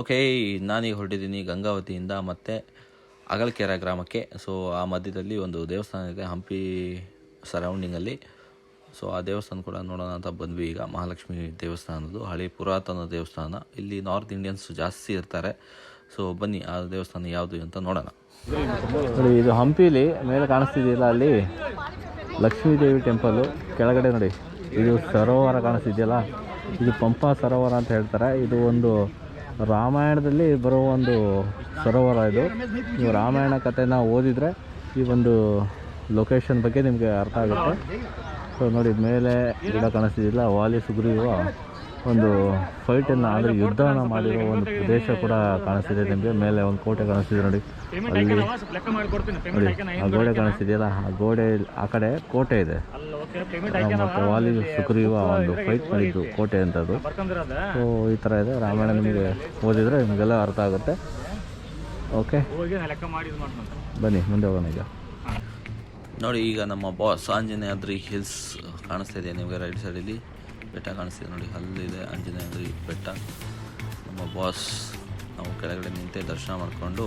Okay ನಾನೀಗ ಹೊರಟಿದ್ದೀನಿ ಗಂಗಾವತಿಯಿಂದ ಮತ್ತೆ ಅಗಲ್ಕೆರೆ ಗ್ರಾಮಕ್ಕೆ. ಸೊ ಆ ಮಧ್ಯದಲ್ಲಿ ಒಂದು ದೇವಸ್ಥಾನ ಇದೆ ಹಂಪಿ ಸರೌಂಡಿಂಗಲ್ಲಿ ಸೊ ಆ ದೇವಸ್ಥಾನ ಕೂಡ ನೋಡೋಣ ಅಂತ ಬಂದ್ವಿ ಈಗ. ಮಹಾಲಕ್ಷ್ಮಿ ದೇವಸ್ಥಾನದ್ದು, ಹಳೆ ಪುರಾತನ ದೇವಸ್ಥಾನ. ಇಲ್ಲಿ ನಾರ್ತ್ ಇಂಡಿಯನ್ಸ್ ಜಾಸ್ತಿ ಇರ್ತಾರೆ. ಸೊ ಬನ್ನಿ, ಆ ದೇವಸ್ಥಾನ ಯಾವುದು ಅಂತ ನೋಡೋಣ. ನೋಡಿ, ಇದು ಹಂಪಿಲಿ ಮೇಲೆ ಕಾಣಿಸ್ತಿದೆಯಲ್ಲ ಅಲ್ಲಿ? ಲಕ್ಷ್ಮೀ ದೇವಿ ಟೆಂಪಲ್ಲು ಕೆಳಗಡೆ ನೋಡಿ, ಇದು ಸರೋವರ ಕಾಣಿಸ್ತಿದೆಯಲ್ಲ? ಇದು ಪಂಪಾ ಸರೋವರ ಅಂತ ಹೇಳ್ತಾರೆ. ಇದು ಒಂದು ರಾಮಾಯಣದಲ್ಲಿ ಬರೋ ಒಂದು ಸರೋವರ ಇದು. ನೀವು ರಾಮಾಯಣ ಕಥೆನ ಓದಿದರೆ ಈ ಒಂದು ಲೊಕೇಶನ್ ಬಗ್ಗೆ ನಿಮಗೆ ಅರ್ಥ ಆಗುತ್ತೆ. ಸೊ ನೋಡಿ ಮೇಲೆ ಗಿಡ ಕಾಣಿಸ್ತಿದ್ದಿಲ್ಲ, ವಾಲಿ ಸುಗ್ರೀವ. ಒಂದು ಫೈಟನ್ನು ಅಂದರೆ ಯುದ್ಧನ ಮಾಡಿರೋ ಒಂದು ಪ್ರದೇಶ ಕೂಡ ಕಾಣಿಸ್ತಿದೆ ನಿಮಗೆ. ಮೇಲೆ ಒಂದು ಕೋಟೆ ಕಾಣಿಸ್ತಿದೆ ನೋಡಿ. ಅಲ್ಲಿ ನೋಡಿ ಆ ಗೋಡೆ ಕಾಣಿಸ್ತಿದೆಯಲ್ಲ ಆ ಗೋಡೆ ಆ ಕಡೆ ಕೋಟೆ ಇದೆ. ಮತ್ತು ವಾಲಿ ಸುಗ್ರೀವ ಒಂದು ಫೈಟ್ ಮಾಡಿದ್ದು ಕೋಟೆ ಅಂತದ್ದು ಸೊ ಈ ಥರ ಇದೆ. ರಾಮಾಯಣ ನಿಮಗೆ ಓದಿದರೆ ನಿಮಗೆಲ್ಲ ಅರ್ಥ ಆಗುತ್ತೆ. ಓಕೆ ಬನ್ನಿ ಮುಂದೆ ಹೋಗೋಣ ಈಗ. ನೋಡಿ ಈಗ ನಮ್ಮ ಬಾಸ್ ಆಂಜನೇಯಾದ್ರಿ ಹಿಲ್ಸ್ ಕಾಣಿಸ್ತಾ ಇದೆ ನಿಮಗೆ ರೈಟ್ ಸೈಡಲ್ಲಿ ಬೆಟ್ಟ ಕಾಣಿಸ್ತಿದೆ ನೋಡಿ. ಅಲ್ಲಿದೆ ಆಂಜನೇಯಾದ್ರಿ ಬೆಟ್ಟ. ನಮ್ಮ ಬಾಸ್ ನಾವು ಕೆಳಗಡೆ ನಿಂತೆ ದರ್ಶನ ಮಾಡಿಕೊಂಡು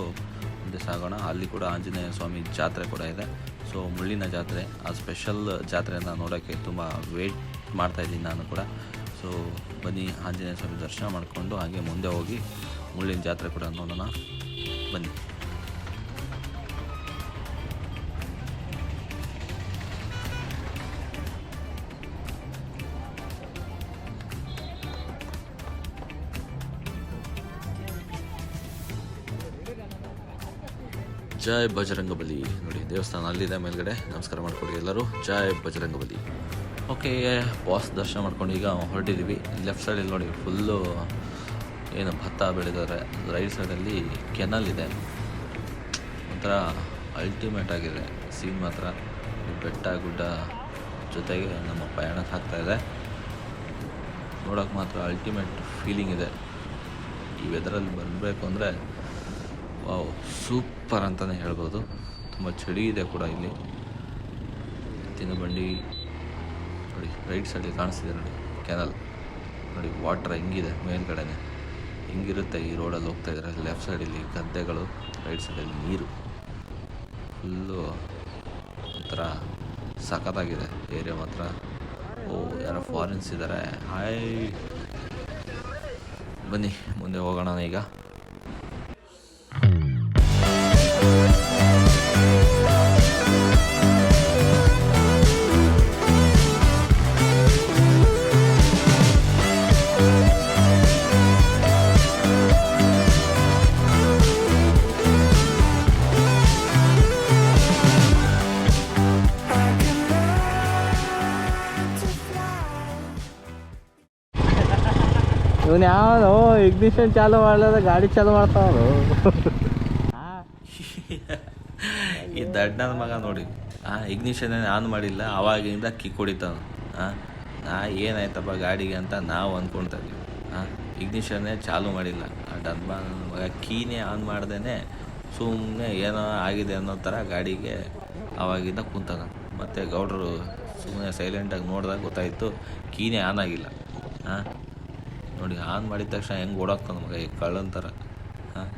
ಮುಂದೆ ಸಾಗೋಣ. ಅಲ್ಲಿ ಕೂಡ ಆಂಜನೇಯ ಸ್ವಾಮಿ ಜಾತ್ರೆ ಕೂಡ ಇದೆ. ಸೊ ಮುಳ್ಳಿನ ಜಾತ್ರೆ, ಆ ಸ್ಪೆಷಲ್ ಜಾತ್ರೆಯನ್ನು ನೋಡೋಕ್ಕೆ ತುಂಬ ವೇಟ್ ಮಾಡ್ತಾ ಇದ್ದೀನಿ ನಾನು ಕೂಡ. ಸೊ ಬನ್ನಿ, ಆಂಜನೇಯ ಸ್ವಾಮಿ ದರ್ಶನ ಮಾಡಿಕೊಂಡು ಹಾಗೆ ಮುಂದೆ ಹೋಗಿ ಮುಳ್ಳಿನ ಜಾತ್ರೆ ಕೂಡ ನೋಡೋಣ. ಬನ್ನಿ. ಜೈ ಬಜರಂಗಬಲಿ. ನೋಡಿ, ದೇವಸ್ಥಾನ ಅಲ್ಲಿದೆ ಮೇಲ್ಗಡೆ. ನಮಸ್ಕಾರ ಮಾಡ್ಕೊಡಿ ಎಲ್ಲರೂ. ಜೈ ಬಜರಂಗಬಲಿ. ಓಕೆ ಬಾಸ್ ದರ್ಶನ ಮಾಡ್ಕೊಂಡು ಈಗ ಹೊರಟಿದ್ದೀವಿ ಲೆಫ್ಟ್ ಸೈಡಲ್ಲಿ ನೋಡಿ ಫುಲ್ಲು ಏನು ಭತ್ತ ಬೆಳೆದಿದ್ದಾರೆ. ರೈಟ್ ಸೈಡಲ್ಲಿ ಕೆನಲ್ ಇದೆ. ಒಂಥರ ಅಲ್ಟಿಮೇಟ್ ಆಗಿದೆ. ಸೀನ್ ಮಾತ್ರ. ಬೆಟ್ಟ, ಗುಡ್ಡ ಜೊತೆಗೆ ನಮ್ಮ ಪಯಣ ಇದೆ. ನೋಡೋಕೆ ಮಾತ್ರ ಅಲ್ಟಿಮೇಟ್ ಫೀಲಿಂಗ್ ಇದೆ. ಈ ವೆದರಲ್ಲಿ ಬರಬೇಕು ಅಂದರೆ ವಾವ್, ಸೂಪರ್ ಅಂತಲೇ ಹೇಳ್ಬೋದು. ತುಂಬ ಚಳಿ ಇದೆ ಕೂಡ ಇಲ್ಲಿ. ಎತ್ತಿನ ಬಂಡಿ ನೋಡಿ ರೈಟ್ ಸೈಡಲ್ಲಿ ಕಾಣಿಸ್ತಿದೆ ನೋಡಿ ಕೆನಲ್ ನೋಡಿ ವಾಟರ್ ಹೆಂಗಿದೆ ಮೇಲ್ಗಡೆನೆ ಹೆಂಗಿರುತ್ತೆ ಈ ರೋಡಲ್ಲಿ ಹೋಗ್ತಾ ಇದ್ದಾರೆ ಲೆಫ್ಟ್ ಸೈಡಲ್ಲಿ ಗದ್ದೆಗಳು ರೈಟ್ ಸೈಡಲ್ಲಿ ನೀರು. ಫುಲ್ಲು ಒಂಥರ ಸಖತ್ತಾಗಿದೆ ಏರಿಯಾ ಮಾತ್ರ. ಓ, ಯಾರೋ ಫಾರಿನ್ಸ್ ಇದ್ದಾರೆ ಹಾಯ್ ಬನ್ನಿ, ಮುಂದೆ ಹೋಗೋಣ ಈಗ ಇವನು ಯಾವನು ಇಗ್ನಿಷನ್ ಚಾಲು ಮಾಡಲಾದ ಗಾಡಿ ಚಾಲು ಮಾಡ್ತಾವನು ಈ ದಡ್ಡನ ಮಗ ನೋಡಿ. ಆ ಇಗ್ನಿಷನ್ ಆನ್ ಮಾಡಿಲ್ಲ, ಅವಾಗಿಂದ ಕಿಕ್ ಹೊಡಿತಾನು ಹಾಂ ನಾ ಏನಾಯ್ತಪ್ಪ ಗಾಡಿಗೆ ಅಂತ ನಾವು ಅಂದ್ಕೊಳ್ತಾ ಇದೀವಿ. ಹಾಂ ಇಗ್ನಿಷನ್ನೇ ಚಾಲು ಮಾಡಿಲ್ಲ. ಆ ನನ್ ಮಗ ಕೀನೇ ಆನ್ ಮಾಡ್ದೇನೆ ಸುಮ್ಮನೆ ಏನೋ ಆಗಿದೆ ಅನ್ನೋ ಥರ ಗಾಡಿಗೆ ಅವಾಗಿಂದ ಕುಂತಾನ. ಮತ್ತು ಗೌಡ್ರು ಸುಮ್ಮನೆ ಸೈಲೆಂಟಾಗಿ ನೋಡಿದಾಗ ಗೊತ್ತಾಯಿತು, ಕೀನೇ ಆನ್ ಆಗಿಲ್ಲ. ಹಾಂ ನೋಡಿ ಆನ್ ಮಾಡಿದ ತಕ್ಷಣ ಹೆಂಗೆ ಓಡಾಕ್ತಾನೆ ಮಗ ಈ ಕಳ್ಳಂತಾರ ಹಾಂ?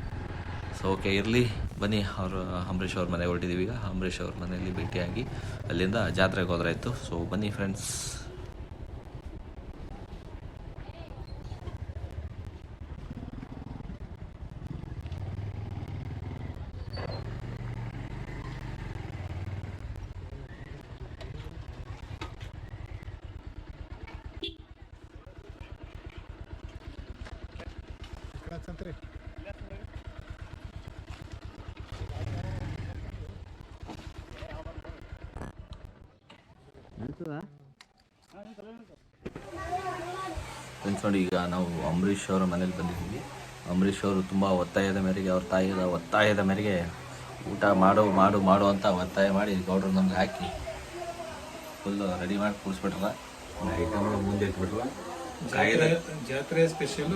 ಸೊ ಓಕೆ ಇರಲಿ, ಬನ್ನಿ, ಅವರು ಅಂಬರೀಷ್ ಅವ್ರ ಮನೆಗೆ ಹೊರಟಿದ್ದೀವಿ ಈಗ ಅಂಬರೀಷ್ ಅವ್ರ ಮನೆಯಲ್ಲಿ ಭೇಟಿಯಾಗಿ ಅಲ್ಲಿಂದ ಜಾತ್ರೆಗೆ ಹೋದ್ರಾಯ್ತು. ಸೊ ಬನ್ನಿ ಫ್ರೆಂಡ್ಸ್ ಫ್ರೆಂಡ್ಸ್ ನೋಡಿ ಈಗ ನಾವು ಅಂಬರೀಷ್ ಅವರ ಮನೇಲಿ ಬಂದಿದ್ದೀವಿ. ಅಂಬರೀಷ್ ಅವರು ತುಂಬ ಒತ್ತಾಯದ ಮೇರೆಗೆ ಅವ್ರ ತಾಯಿಯ ಒತ್ತಾಯದ ಮೇರೆಗೆ ಊಟ ಮಾಡು ಮಾಡು ಮಾಡು ಅಂತ ಒತ್ತಾಯ ಮಾಡಿ ಗೌಡ್ರು ನಮ್ಗೆ ಹಾಕಿ ಫುಲ್ ರೆಡಿ ಮಾಡಿ ಕೂರಿಸ್ಬಿಟ್ರಲ್ಲ. ಐಟಮ್ ಮುಂದೆ ಇಟ್ಬಿಟ್ರಲ್ಲ ಜಾತ್ರೆ ಸ್ಪೆಷಲ್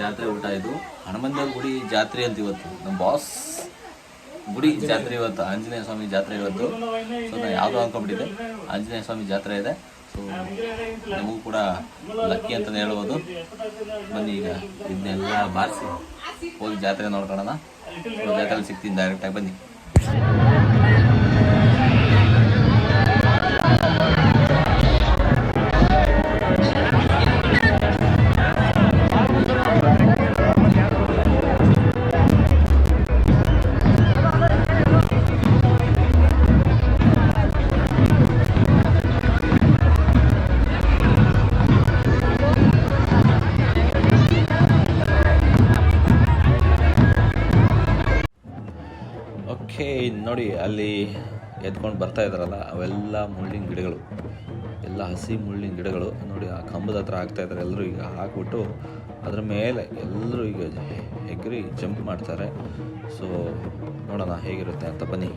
ಜಾತ್ರೆ ಊಟ ಇದು. ಹನುಮಂತ ಗುಡಿ ಜಾತ್ರೆ ಅಂತ ಇವತ್ತು. ನಮ್ಮ ಬಾಸ್ ಗುಡಿ ಜಾತ್ರೆ ಇವತ್ತು. ಆಂಜನೇಯ ಸ್ವಾಮಿ ಜಾತ್ರೆ ಇವತ್ತು. ಸೊ ನಾನು ಯಾವುದೋ ಅನ್ಕೊಂಡ್ಬಿಟ್ಟಿದೆ ಆಂಜನೇಯ ಸ್ವಾಮಿ ಜಾತ್ರೆ ಇದೆ. ಸೊ ನಮಗೂ ಕೂಡ ಲಕ್ಕಿ ಅಂತಲೇ ಹೇಳ್ಬೋದು. ಬನ್ನಿ ಈಗ ಇದನ್ನೆಲ್ಲ ಬಾರಿಸಿ ಹೋಗಿ ಜಾತ್ರೆ ನೋಡ್ಕೊಳ್ಳೋಣ. ಜಾತ್ರೆಯಲ್ಲಿ ಸಿಗ್ತೀನಿ ಡೈರೆಕ್ಟಾಗಿ ಬನ್ನಿ. ನೋಡಿ, ಅಲ್ಲಿ ಎದ್ಕೊಂಡು ಬರ್ತಾ ಇದ್ದಾರಲ್ಲ, ಅವೆಲ್ಲ ಮುಳ್ಳಿನ ಗಿಡಗಳು. ಎಲ್ಲ ಹಸಿ ಮುಳ್ಳಿನ ಗಿಡಗಳು. ನೋಡಿ, ಆ ಕಂಬದ ಹತ್ರ ಹಾಕ್ತಾ ಇದ್ದಾರೆ. ಎಲ್ಲರೂ ಈಗ ಹಾಕ್ಬಿಟ್ಟು ಅದ್ರ ಮೇಲೆ ಎಲ್ಲರೂ ಈಗ ಹೆಗ್ರಿ, ಜಂಪ್ ಮಾಡ್ತಾರೆ. ಸೊ ನೋಡೋಣ ಹೇಗಿರುತ್ತೆ ಅಂತ ಬನ್ನಿ.